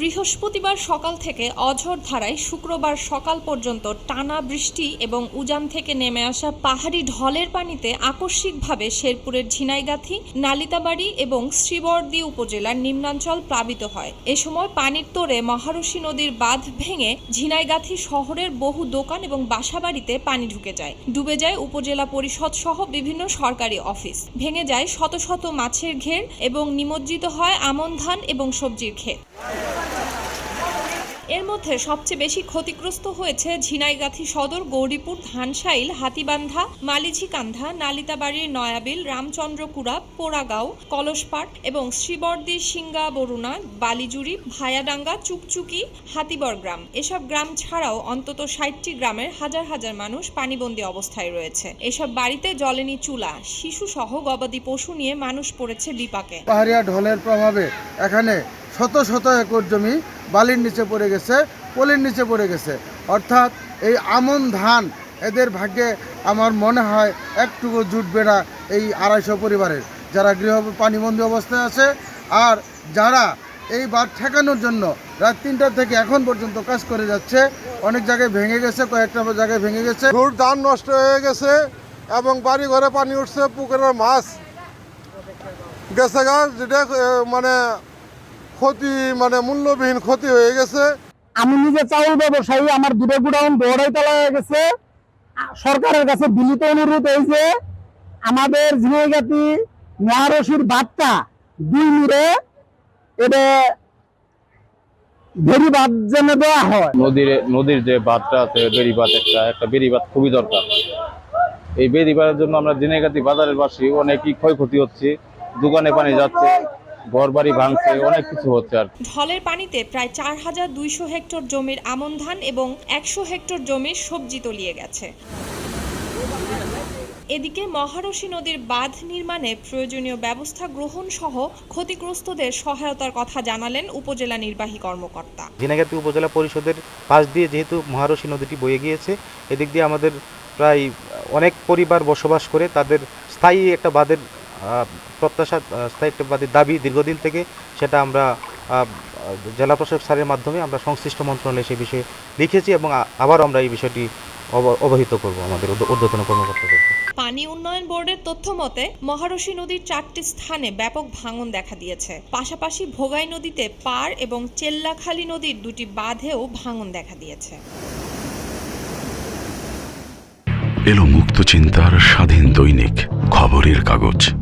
বৃহস্পতিবার সকাল থেকে অঝোর ধারায় শুক্রবার সকাল পর্যন্ত টানা বৃষ্টি এবং উজান থেকে নেমে আসা পাহাড়ি ঢলের পানিতে আকস্মিকভাবে শেরপুরের ঝিনাইগাথি, নালিতাবাড়ি এবং শ্রীবর্দী উপজেলার নিম্নাঞ্চল প্লাবিত হয়। এ সময় পানির তোড়ে মহারশী নদীর বাঁধ ভেঙে ঝিনাইগাথি শহরের বহু দোকান এবং বাসাবাড়িতে পানি ঢুকে যায়। ডুবে যায় উপজেলা পরিষদ সহ বিভিন্ন সরকারি অফিস। ভেঙে যায় শত শত মাছের ঘের এবং নিমজ্জিত হয় আমন ধান এবং সবজির ক্ষেত। এর মধ্যে সবচেয়ে বেশি ক্ষতিগ্রস্ত হয়েছে ঝিনাইগাথি সদর, গৌরীপুর, ধানসাইল, হাতিবান্ধা মালিঝিকান্ধা নালিতাবাড়ির নয়াবিল রামচন্দ্রকুড়া পোড়াগাঁও, কলসপাট এবং শ্রীবর্দী সিঙ্গা বরুণা বালিজুরি ভায়াডাঙ্গা, চুকচুকি, হাতিবর গ্রাম। এসব গ্রাম ছাড়াও অন্তত ষাটটি গ্রামের হাজার হাজার মানুষ পানিবন্দী অবস্থায় রয়েছে। এসব বাড়িতে জ্বলেনি চুলা শিশু সহ গবাদি পশু নিয়ে মানুষ পড়েছে বিপাকে। পাহাড়িয়া ঢলের প্রভাবে এখানে শত শত একর জমি বালির নিচে পড়ে গেছে, পলির নিচে পড়ে গেছে। অর্থাৎ এই আমন ধান, এদের ভাগ্যে আমার মনে হয় একটুকু জুটবে না এই আড়াইশো পরিবারের। যারা গৃহ পানিবন্দী অবস্থায় আছে আর যারা এই বাদ ঠেকানোর জন্য রাত তিনটা থেকে এখন পর্যন্ত কাজ করে যাচ্ছে, অনেক জায়গায় ভেঙে গেছে, কয়েকটা জায়গায় ভেঙে গেছে। গরুর ধান নষ্ট হয়ে গেছে এবং বাড়ি ঘরে পানি উঠছে, পুকুরের মাছ। গেছে যেটা মানে ক্ষতি মানে মূল্যবিহীন ক্ষতি হয়ে গেছে। আমি নিজে চাউল ব্যবসায়ী আমার দুটো গুডাউন দৌড়াই তলা হয়ে গেছে। সরকারের কাছে বিনীত অনুরোধ এই যে আমাদের ঝিনাইগাতি মহারশির বাদটা দুই মিরে এটা ভেরি বাদ যেন দেওয়া হয়। নদীর নদীর যে বাঁধটা আছে একটা একটা খুবই দরকার। এই জন্য আমরা দিনেগাতি বাজারের বাসী অনেকই ক্ষয়ক্ষতি হচ্ছে দোকানে পানি যাচ্ছে। ঘর বাড়ি ভাঙছে অনেক কিছু হচ্ছে আর ঢলের পানিতে প্রায় চার হাজার দুইশো হেক্টর জমির আমন ধান এবং একশো হেক্টর জমির সবজি তলিয়ে গেছে। এদিকে মহারশী নদীর বাঁধ নির্মাণে প্রয়োজনীয় ব্যবস্থা গ্রহণ সহ ক্ষতিগ্রস্তদের সহায়তার কথা জানালেন উপজেলা নির্বাহী কর্মকর্তা। ঝিনাইগাতি উপজেলা পরিষদের পাশ দিয়ে যেহেতু মহারশী নদীটি বয়ে গিয়েছে এদিক দিয়ে আমাদের প্রায় অনেক পরিবার বসবাস করে তাদের স্থায়ী একটা বাঁধের প্রত্যাশা আহ, স্থায়ী একটা বাঁধের দাবি দীর্ঘদিন থেকে সেটা আমরা জেলা প্রশাসক স্যারের মাধ্যমে আমরা সংশ্লিষ্ট মন্ত্রণালয়ে সেই বিষয়ে লিখেছি এবং আবার আমরা এই বিষয়টি অব- অবহিত করব আমাদের ঊর্ধ্ব- ঊর্ধ্বতন কর্মকর্তাদেরকে পানি উন্নয়ন বোর্ডের তথ্য মতে মহারশী নদীর চারটি স্থানে ব্যাপক ভাঙন দেখা দিয়েছে। পাশাপাশি ভোগাই নদীতে পার এবং চেল্লাখালী নদীর দুটি বাঁধেও ভাঙন দেখা দিয়েছে। এলো মুক্ত চিন্তার স্বাধীন দৈনিক খবরের কাগজ।